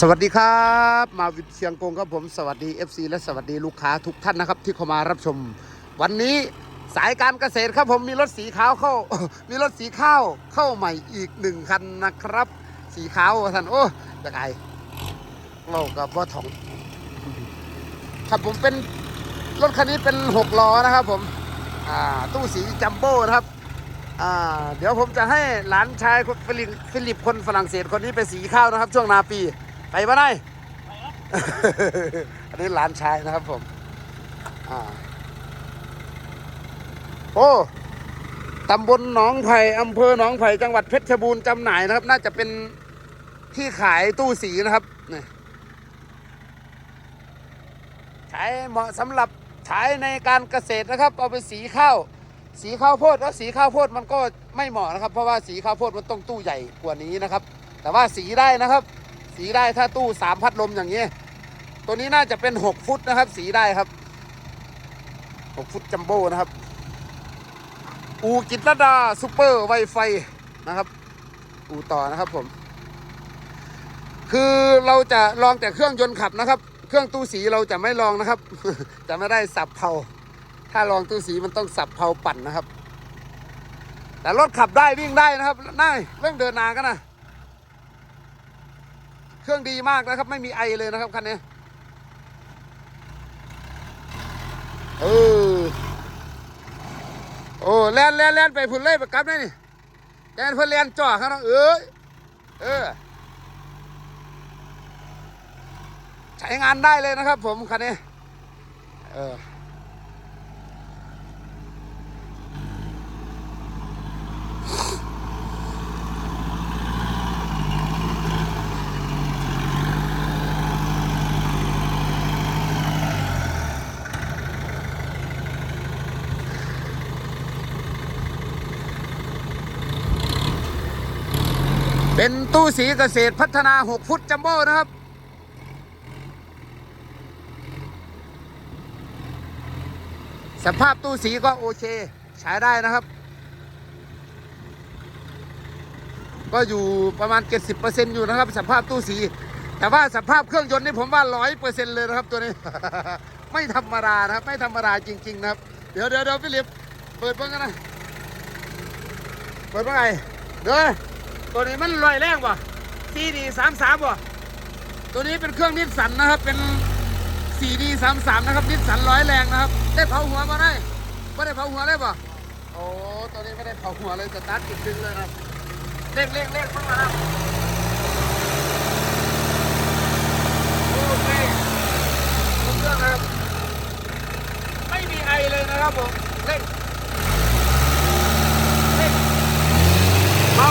สวัสดีครับมาวิทย์เชียงกงครับผมสวัสดี FC และสวัสดีลูกค้าทุกท่านนะครับ ที่เข้ามารับชม วันนี้สายการเกษตรครับผมมีรถสีขาวเข้า มีรถสีข้าวเข้าใหม่อีกหนึ่งคันนะครับ สีขาวท่านโอ้จะไงเรากับว่าถองครับผมเป็นรถคันนี้เป็นหกล้อนะครับผมอ่าตู้สีจัมโบ้นะครับอ่าเดี๋ยวผมจะให้หลานชายฟิลิปฟิลิปคนฝรั่งเศสคนนี้ไปสีข้าวนะครับ ช่วงนาปี ไปปะได้อันนี้หลานชายนะครับผมอโอ้ตำบลหนองไผ่อำเภอหนองไผ่จังหวัดเพชรบูรณ์จำหน่ายนะครับ น่าจะเป็นที่ขายตู้สีนะครับนี่ใช้เหมาะสำหรับใช้ในการเกษตรนะครับ เอาไปสีข้าว สีข้าวโพดแล้วสีข้าวโพดมันก็ไม่เหมาะนะครับ เพราะว่าสีข้าวโพดมันต้องตู้ใหญ่กว่านี้นะครับ แต่ว่าสีได้นะครับ สีได้ถ้าตู้สามพัดลมอย่างนี้ ตัวนี้น่าจะเป็นหกฟุตนะครับ สีได้ครับหกฟุตจัมโบ้นะครับ อูกิตรดาซูเปอร์ไวไฟนะครับ อูต่อนะครับผม คือเราจะลองแต่เครื่องยนต์ขับนะครับ เครื่องตู้สีเราจะไม่ลองนะครับ จะไม่ได้สับเผาถ้าลองตู้สีมันต้องสับเผาปั่นนะครับ แต่รถขับได้วิ่งได้นะครับน่าเรื่องเดินนากันนะ เครื่องดีมากนะครับ ไม่มีไอเลยนะครับคันนี้เออโอ้แล่นแล่นแล่นไปพุ่นเล่ไปกลับได้นี่แล่นเพื่อแล่นจ่อข้างนอกเอ้ยเออใช้งานได้เลยนะครับผมคันนี้เออ เป็นตู้สีเกษตรพัฒนา 6 ฟุตจัมโบ้นะครับ สภาพตู้สีก็โอเค ใช้ได้นะครับ ก็อยู่ประมาณ 70%อยู่นะครับ สภาพตู้สี แต่ว่าสภาพเครื่องยนต์นี่ผมว่า 100%เลยนะครับตัวนี้ ไม่ธรรมดานะครับ ไม่ธรรมดาจริง ๆ นะครับ เดี๋ยวเดี๋ยวเดี๋ยวฟิลิปเปิดเบิ่งกันนะ เปิดว่าไงเด้อ ตัวนี้มันลอยแรงป่ะซีดีสามสามป่ะตัวนี้เป็นเครื่องนิสสันนะครับ เป็นซีดีสามสามนะครับ นิสสันร้อยแรงนะครับ ได้เผาหัวมาได้ไม่ได้เผาหัวได้ป่ะโอ้ตัวนี้ไม่ได้เผาหัวเลยสตาร์ทติดดึงเลยครับเร่งเร่งเร่งเข้ามาครับโอเคทุกเครื่องนะครับ ไม่มีไอเลยนะครับผมเร่ง เร่ง เบา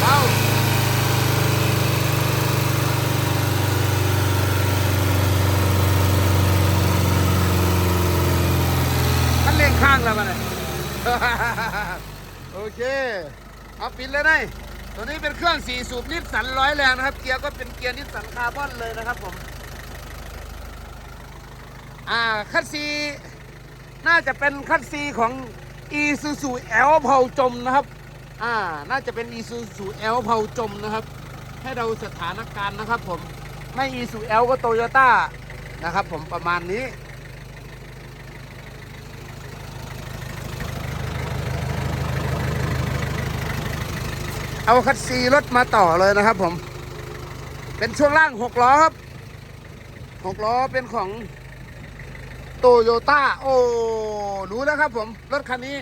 เบามันเล่งข้างแล้วมันเลย โอเค เอา ปิดเลยได้ตัวนี้เป็นเครื่องสี่สูบนิสสันร้อยแรงนะครับ เกียร์ก็เป็นเกียร์นิสสันคาร์บอนเลยนะครับผม อ่าคัสซีน่าจะเป็นคัสซีของอีซูซูแอลเผาจมนะครับ อ่า น่าจะเป็นอีซูซูแอลเผาจมนะครับ ให้เราสถานการณ์นะครับผม ไม่อีซูแอลก็โตโยต้านะครับผมประมาณนี้ เอาคัดซีรถมาต่อเลยนะครับผม เป็นช่วงล่างหกล้อครับหกล้อเป็นของโตโยต้าโอ้รู้แล้วครับผมรถคันนี้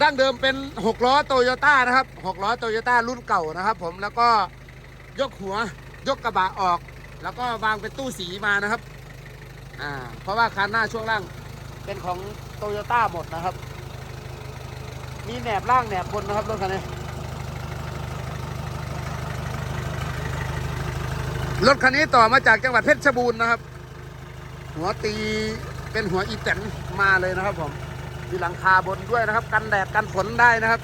ดั้งเดิมเป็น6ล้อโตโยต้านะครับ6ล้อโตโยต้ารุ่นเก่านะครับ ผมแล้วก็ยกหัวยกกระบะออก แล้วก็วางเป็นตู้สีมานะครับอ่าเพราะว่าคันหน้าช่วงล่างเป็นของโตโยต้าหมดนะครับ มีแหนบล่างแหนบบนนะครับรถคันนี้ รถคันนี้ต่อมาจากจังหวัดเพชรบูรณ์นะครับ หัวตีเป็นหัวอีแตนมาเลยนะครับผมมีหลังคาบนด้วยนะครับ กันแดดกันฝนได้นะครับ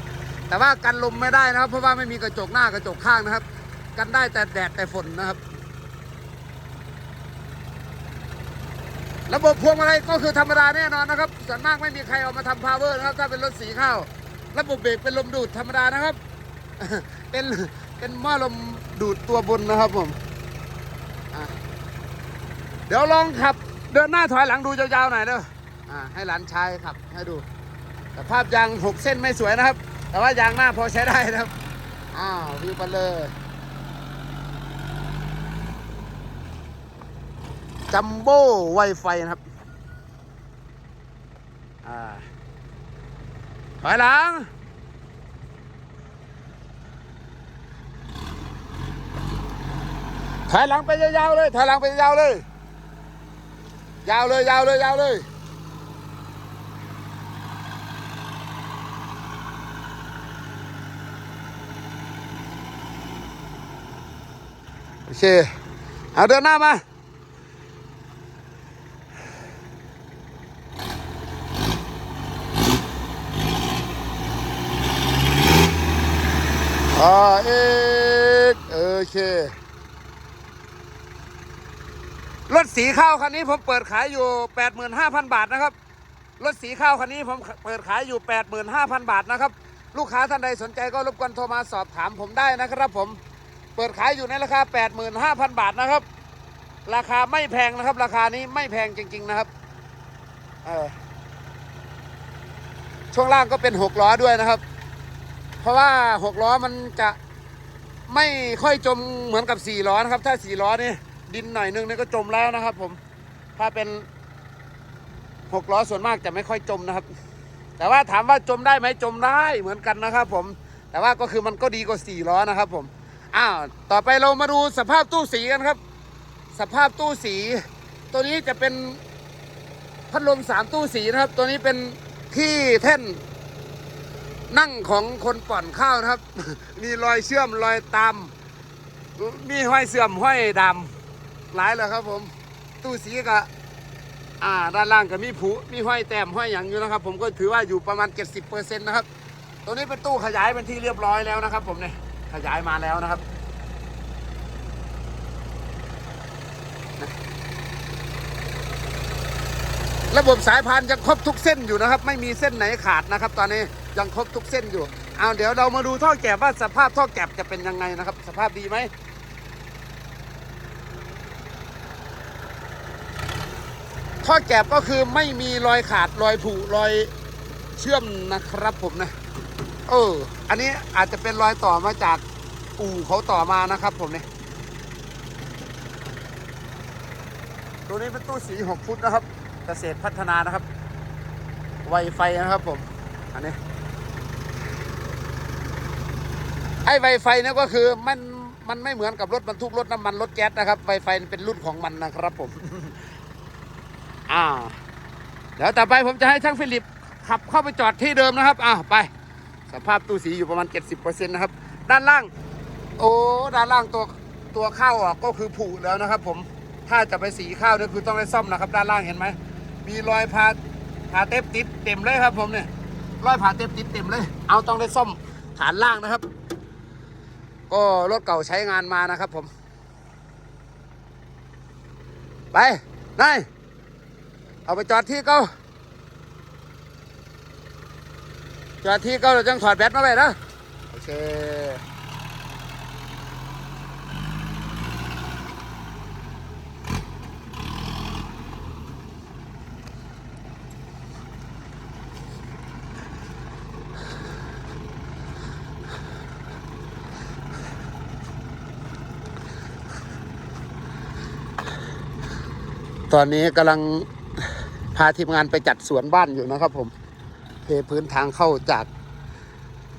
แต่ว่ากันลมไม่ได้นะครับ เพราะว่าไม่มีกระจกหน้ากระจกข้างนะครับ กันได้แต่แดดแต่ฝนนะครับ ระบบพวงมาลัยก็คือธรรมดาแน่นอนนะครับส่วนมากไม่มีใครเอามาทำพาวเวอร์นะครับ ถ้าเป็นรถสีข้าว ระบบเบรกเป็นลมดูดธรรมดานะครับ เป็นเป็นหม้อลมดูดตัวบนนะครับผม เดี๋ยวลองขับ เดินหน้าถอยหลังดูยาวๆหน่อยเด้ออ่าให้หลานชายขับให้ดูสภาพยางหกเส้นไม่สวยนะครับ แต่ว่ายางหน้าพอใช้ได้นะครับ อ้าววิวไปเลยจัมโบ้ไวไฟนะครับอ่าถอยหลังถอยหลังไปยาวๆเลยถอยหลังไปยาวเลย ยาวเลยยาวเลยยาวเลยโอเคเอาเดินหน้ามาอ่าเอกโอเค รถสีข้าวคันนี้ผมเปิดขายอยู่ 85,000 บาทนะครับ รถสีข้าวคันนี้ผมเปิดขายอยู่ 85,000 บาทนะครับ ลูกค้าท่านใดสนใจก็รบกวนโทรมาสอบถามผมได้นะครับผม เปิดขายอยู่ในราคา 85,000 บาทนะครับ ราคาไม่แพงนะครับ ราคานี้ไม่แพงจริง ๆนะครับ เออช่วงล่างก็เป็น6ล้อด้วยนะครับ เพราะว่า6ล้อมันจะไม่ค่อยจมเหมือนกับ4ล้อนะครับ ถ้า4ล้อนี่ ดินหน่อยนึงนี่ก็จมแล้วนะครับ ผม ถ้าเป็น6ล้อส่วนมากจะไม่ค่อยจมนะครับ แต่ว่าถามว่าจมได้ไหมจมได้เหมือนกันนะครับ ผม แต่ว่าก็คือมันก็ดีกว่า4ล้อนะครับ ผม อ้าว ต่อไปเรามาดูสภาพตู้สีกันครับ สภาพตู้สี ตัวนี้จะเป็นพัดลมสามตู้สีนะครับ ตัวนี้เป็นที่แท่นนั่งของคนป่อนข้าวนะครับ มีรอยเชื่อมรอยตามมีห้อยเสื่อมห้อยดำ หลายเลยครับ ผม ตู้สีก็อ่าด้านล่างก็มีผุมีห้อยแต้มห้อยอย่างอยู่นะครับ ผมก็ถือว่าอยู่ประมาณ 70%นะครับตัวนี้เป็นตู้ขยายเป็นที่เรียบร้อยแล้วนะครับ ผมเนี่ยขยายมาแล้วนะครับระบบสายพานยังครบทุกเส้นอยู่นะครับ ไม่มีเส้นไหนขาดนะครับ ตอนนี้ยังครบทุกเส้นอยู่เอาเดี๋ยวเรามาดูท่อแก็บว่าสภาพท่อแก็บจะเป็นยังไงนะครับ สภาพดีไหม ท่อแก็บก็คือไม่มีรอยขาดรอยผุรอยเชื่อมนะครับผมนะ เออ อันนี้อาจจะเป็นรอยต่อมาจากอู่เขาต่อมานะครับผมเนี่ยตัวนี้เป็นตู้สี6ฟุตนะครับ เกษตรพัฒนานะครับ ไวไฟนะครับผม อันนี้ ไอ้ไวไฟเนี่ยก็คือมันมันไม่เหมือนกับรถบรรทุกรถน้ำมันรถแก๊สนะครับ ไวไฟเป็นรุ่นของมันนะครับผม อ่าเดี๋ยวต่อไปผมจะให้ช่างฟิลิปขับเข้าไปจอดที่เดิมนะครับอ่าไป สภาพตู้สีอยู่ประมาณ 70%นะครับ ด้านล่าง โอ้ด้านล่างตัวตัวข้าวอะก็คือผุแล้วนะครับผมถ้าจะไปสีข้าวเนี่ยคือต้องได้ซ่อมนะครับ ด้านล่างเห็นไหมมีรอยพาพาเต็บติดเต็มเลยครับผมเนี่ยรอยพาเต็บติดเต็มเลย เอาต้องได้ซ่อมฐานล่างนะครับ ก็รถเก่าใช้งานมานะครับผม ไปนาย เอาไปจอดที่เก้าจอดที่เก้าเราจังถอดแบตมาไปนะโอเคตอนนี้กำลังพาทีมงานไปจัดสวนบ้านอยู่นะครับผมเทพื้นทางเข้าจาก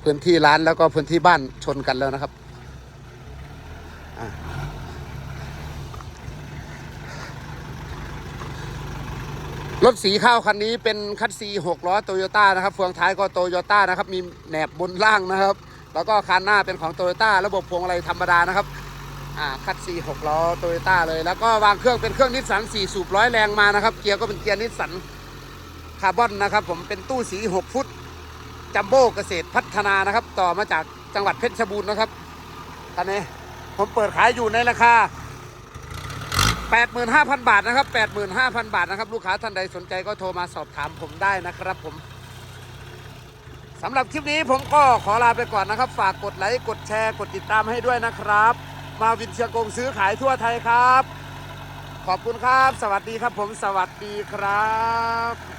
พื้นที่ร้านแล้วก็พื้นที่บ้านชนกันแล้วนะครับรถสีข้าวคันนี้เป็นคัตซี6ล้อโตโยต้านะครับเฟืองท้ายก็โตโยต้านะครับ มีแหนบบนล่างนะครับ แล้วก็คันหน้าเป็นของโตโยต้าระบบพวงมาลัยธรรมดานะครับ อ่าคัตซีหกล้อโตโยต้าเลย แล้วก็วางเครื่องเป็นเครื่องนิสสันสี่สูบร้อยแรงมานะครับ เกียร์ก็เป็นเกียร์นิสสันคาร์บอนนะครับผมเป็นตู้สี6ฟุตจัมโบ้เกษตรพัฒนานะครับ ต่อมาจากจังหวัดเพชรบูรณ์นะครับคันนี้ผมเปิดขายอยู่ในราคา 85,000 บาทนะครับ 85,000 บาทนะครับ ลูกค้าท่านใดสนใจก็โทรมาสอบถามผมได้นะครับผมสำหรับคลิปนี้ผมก็ขอลาไปก่อนนะครับ ฝากกดไลค์ กดแชร์ กดติดตามให้ด้วยนะครับ มาวินเชียงกงซื้อขายทั่วไทยครับ ขอบคุณครับ สวัสดีครับผมสวัสดีครับ